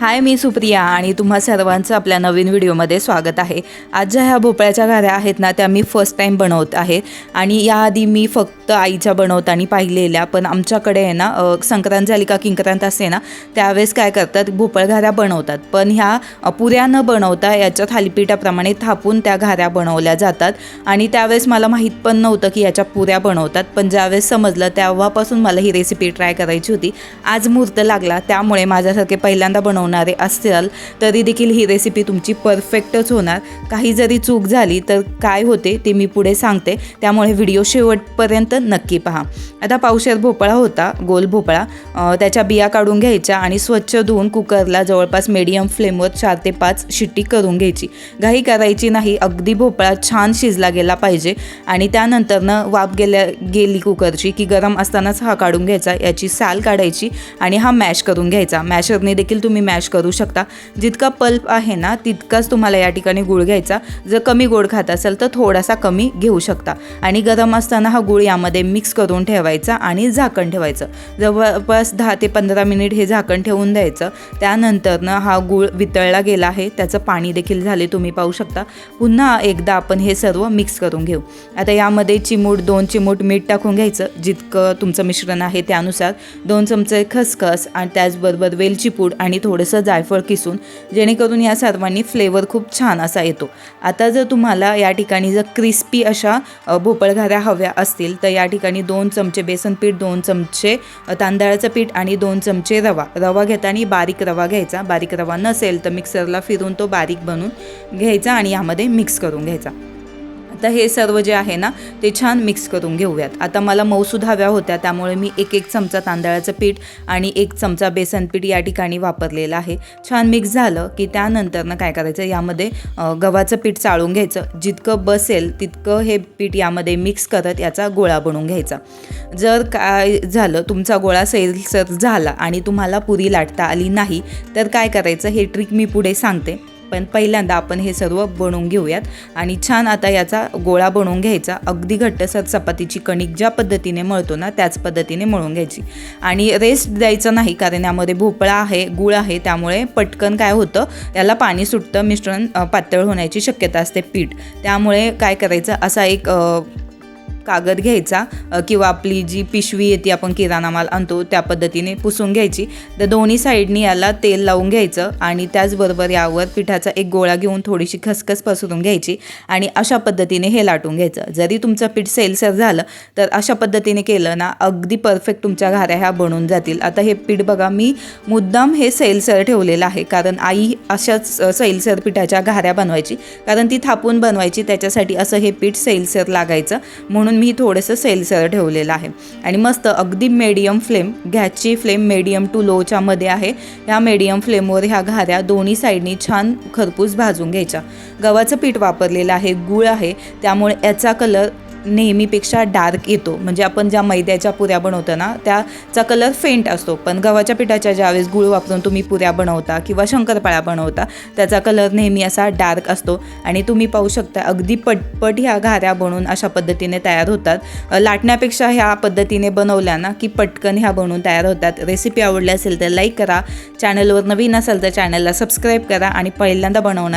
हाय मी सुप्रिया आणि तुम्हा सर्वांचं आपल्या नवीन व्हिडिओमध्ये स्वागत आहे. आज ज्या ह्या भोपळ्याच्या घाऱ्या आहेत ना त्या मी फर्स्ट टाईम बनवत आहे. आणि याआधी मी फक्त आईच्या बनवताना पाहिलेल्या पण आमच्याकडे आहे ना संक्रांत झाली का किंक्रांत असते ना त्यावेळेस काय करतात भोपळ घाऱ्या बनवतात. पण ह्या पुऱ्या न बनवता याच्या थालीपीठाप्रमाणे थापून त्या घाऱ्या बनवल्या जातात. आणि त्यावेळेस मला माहीत पण नव्हतं की याच्या पुऱ्या बनवतात पण ज्यावेळेस समजलं तेव्हापासून मला ही रेसिपी ट्राय करायची होती. आज मुहूर्त लागला त्यामुळे माझ्यासारखे पहिल्यांदा बनवणारे असाल तरी देखील ही रेसिपी तुमची परफेक्टच होणार. काही जरी चूक झाली तर काय होते ते मी पुढे सांगते. त्यामुळे व्हिडिओ शेवटपर्यंत नक्की पहा. आता पावशेर भोपळा होता गोल भोपळा. त्याच्या बिया काढून घ्यायच्या आणि स्वच्छ धुवून कुकरला जवळपास मीडियम फ्लेमवर चार ते पाच शिट्टी करून घ्यायची. घाई करायची नाही अगदी भोपळा छान शिजला गेला पाहिजे. आणि त्यानंतरनं वाफ गेल्या गेली कुकरची की गरम असतानाच हा काढून घ्यायचा याची साल काढायची आणि हा मॅश करून घ्यायचा. मॅशरने देखील तुम्ही मॅश करू शकता. जितका पल्प आहे ना तितकाच तुम्हाला या ठिकाणी गुळ घ्यायचा. जर कमी गोड खात असेल तर थोडासा कमी घेऊ शकता. आणि गरम असताना हा गुळ यामध्ये मिक्स करून ठेवायचा आणि झाकण ठेवायचं. जवळपास दहा ते पंधरा मिनिट हे झाकण ठेवून द्यायचं. त्यानंतरनं हा गुळ वितळला गेला आहे. त्याचं पाणी देखील झाले तुम्ही पाहू शकता. पुन्हा एकदा आपण हे सर्व मिक्स करून घेऊ. आता यामध्ये चिमूट दोन चिमूट मीठ टाकून घ्यायचं. जितकं तुमचं मिश्रण आहे त्यानुसार. दोन चमचे खसखस आणि त्याचबरोबर वेलची पूड आणि थोडंसं जायफळ किसून जेणेकरून या सर्वांनी फ्लेवर खूप छान असा येतो. आता जर तुम्हाला या ठिकाणी जर क्रिस्पी अशा भोपळघाऱ्या हव्या असतील तर या ठिकाणी दोन चमचे बेसन पीठ दोन चमचे तांदळाचं पीठ आणि दोन चमचे रवा. रवा घेताना बारीक रवा घ्यायचा. बारीक रवा नसेल तर मिक्सरला फिरून तो बारीक बनवून घ्यायचा आणि यामध्ये मिक्स करून घ्यायचा. आता हे सर्व जे आहे ना ते छान मिक्स करून घेऊयात. आता मला मऊसूद हव्या होत्या त्यामुळे मी एक एक चमचा तांदळाचं पीठ आणि एक चमचा बेसन पीठ या ठिकाणी वापरलेलं आहे. छान मिक्स झालं की त्यानंतरनं काय करायचं यामध्ये गव्हाचं पीठ चाळून घ्यायचं. जितकं बसेल तितकं हे पीठ यामध्ये मिक्स करत याचा गोळा बनवून घ्यायचा. जर काय झालं तुमचा गोळा सैलसर झाला आणि तुम्हाला पुरी लाटता आली नाही तर काय करायचं हे ट्रिक मी पुढे सांगते. पण पहिल्यांदा आपण हे सर्व बनवून घेऊयात. आणि छान आता याचा गोळा बनवून घ्यायचा. अगदी घट्टसर चपातीची कणिक ज्या पद्धतीने मळतो ना त्याच पद्धतीने मळून घ्यायची. आणि रेस्ट द्यायचं नाही कारण यामध्ये भोपळा आहे गुळ आहे त्यामुळे पटकन काय होतं याला पाणी सुटतं मिश्रण पातळ होण्याची शक्यता असते पीठ. त्यामुळे काय करायचं असा एक कागद घ्यायचा किंवा आपली जी पिशवी येते आपण किराणा माल आणतो त्या पद्धतीने पुसून घ्यायची. तर दोन्ही साईडनी याला तेल लावून घ्यायचं आणि त्याचबरोबर यावर पिठाचा एक गोळा घेऊन थोडीशी खसखस पसरून घ्यायची आणि अशा पद्धतीने हे लाटून घ्यायचं. जरी तुमचं पीठ सेलसर झालं तर अशा पद्धतीने केलं ना अगदी परफेक्ट तुमच्या घाऱ्या ह्या बनून जातील. आता हे पीठ बघा मी मुद्दाम हे सैलसर ठेवलेलं आहे कारण आई अशाच सैलसर पिठाच्या घाऱ्या बनवायची. कारण ती थापून बनवायची त्याच्यासाठी असं हे पीठ सैलसर लागायचं. म्हणून मी थोडंसं सेलसर ठेवलेलं आहे. आणि मस्त अगदी मेडियम फ्लेम गॅसची फ्लेम मेडियम टू लोच्या मध्ये आहे. ह्या मेडियम फ्लेमवर ह्या घाऱ्या दोन्ही साईडनी छान खरपूस भाजून घ्यायच्या. गव्हाचं पीठ वापरलेलं आहे गूळ आहे. त्यामुळे याचा कलर नेहमीपेक्षा डार्क येतो. म्हणजे आपण ज्या मैद्याच्या पुऱ्या बनवतो ना त्याचा कलर फेंट असतो. पण गव्हाच्या पिठाच्या ज्यावेळेस गुळ वापरून तुम्ही पुऱ्या बनवता किंवा शंकरपाळ्या बनवता त्याचा कलर नेहमी असा डार्क असतो. आणि तुम्ही पाहू शकता अगदी पटपट ह्या घाऱ्या बनवून अशा पद्धतीने तयार होतात. लाटण्यापेक्षा ह्या पद्धतीने बनवल्या ना की पटकन ह्या बनवून तयार होतात. रेसिपी आवडली असेल तर लाईक करा. चॅनलवर नवीन असेल तर चॅनलला सबस्क्राईब करा आणि पहिल्यांदा बनवणार